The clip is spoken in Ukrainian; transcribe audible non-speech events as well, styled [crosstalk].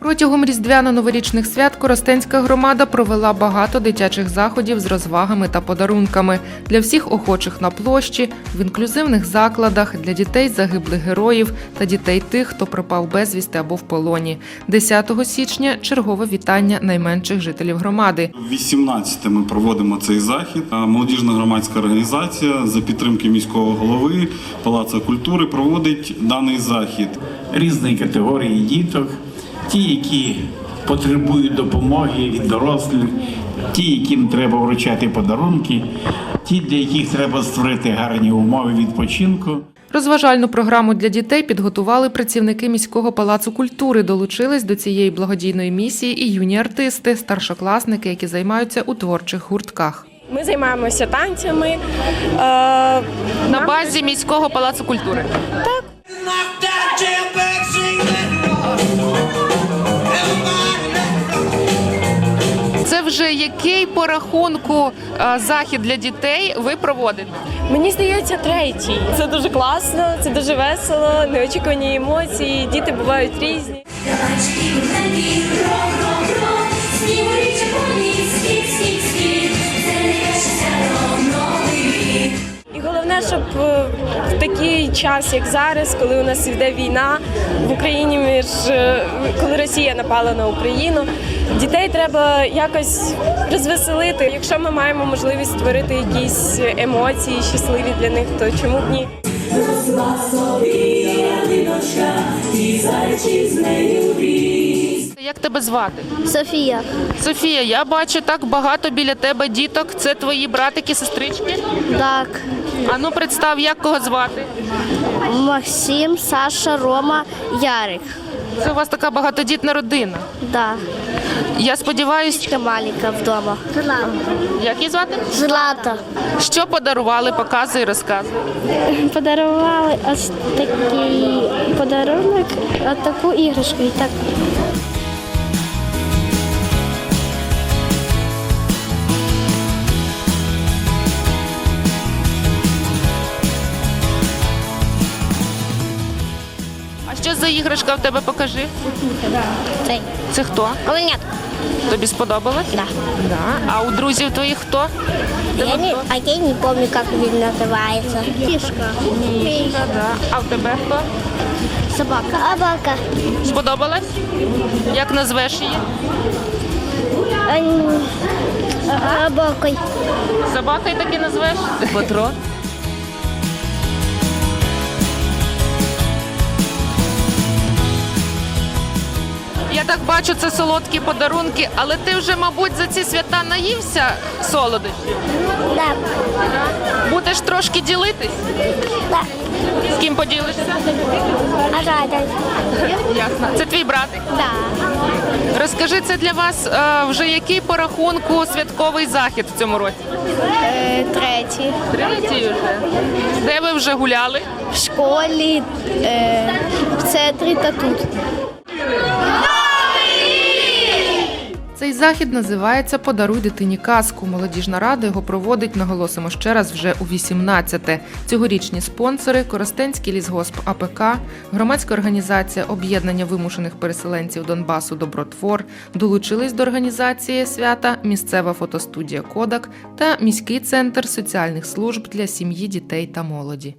Протягом різдвяно-новорічних свят Коростенська громада провела багато дитячих заходів з розвагами та подарунками для всіх охочих на площі, в інклюзивних закладах, для дітей загиблих героїв та дітей тих, хто пропав безвісти або в полоні. 10 січня чергове вітання найменших жителів громади. 18 ми проводимо цей захід. А Молодіжна громадська організація за підтримки міського голови Палацу культури проводить даний захід. різної категорії діток, ті, які потребують допомоги від дорослих, ті, яким треба вручати подарунки, ті, для яких треба створити гарні умови відпочинку. Розважальну програму для дітей підготували працівники міського палацу культури. Долучились до цієї благодійної місії і юні артисти, старшокласники, які займаються у творчих гуртках. Ми займаємося танцями. Е, На базі міського палацу культури. Knocked Вже який по рахунку е, захід для дітей ви проводите? мені здається, третій. Це дуже класно, це дуже весело, неочікувані емоції. Діти бувають різні. Кабанчики головне, щоб е, в такий час, як зараз, коли у нас йде війна в Україні, між е, коли Росія напала на Україну, дітей треба якось розвеселити. Якщо ми маємо можливість створити якісь емоції щасливі для них, то чому б ні? Як тебе звати? Софія, Софія, я бачу так багато біля тебе діток. Це твої братики, сестрички. так, А ну представ, як кого звати. Максим, Саша, Рома, Ярик. Це у вас така багатодітна родина. Да. Я сподіваюся, Дочка маленька вдома. як її звати? Злата. Що подарували, показуй, розказуй. [laughs] Подарували ось такий подарунок, ось таку іграшку. І так А що за іграшка в тебе покажи? цей. Це хто? Оленят. Тобі сподобалось? Да. Да. А у друзів твоїх хто? Я не, а я не помню, как він називається. Кішка. Да. А в тебе хто? Собака. Собака. Сподобалась? Як назвеш її? Собакой. Собакою таки назвеш? Петро. Так бачу, це солодкі подарунки, але ти вже, мабуть, за ці свята наївся солодощів. Да. Будеш трошки ділитись? Да. З ким поділишся? А. Ясно. Це твій братик. Да. Розкажи, це для вас е, вже який по рахунку святковий захід в цьому році? Е, третій. Третій вже. Де ви вже гуляли? В школі, е, в центрі та тут. Цей захід називається Подаруй дитині казку. Молодіжна рада його проводить, наголосимо ще раз, вже у 18-те. Цьогорічні спонсори Коростенський лісгосп АПК, громадська організація об'єднання вимушених переселенців Донбасу Добротвор долучились до організації свята місцева фотостудія Кодак та міський центр соціальних служб для сім'ї, дітей та молоді.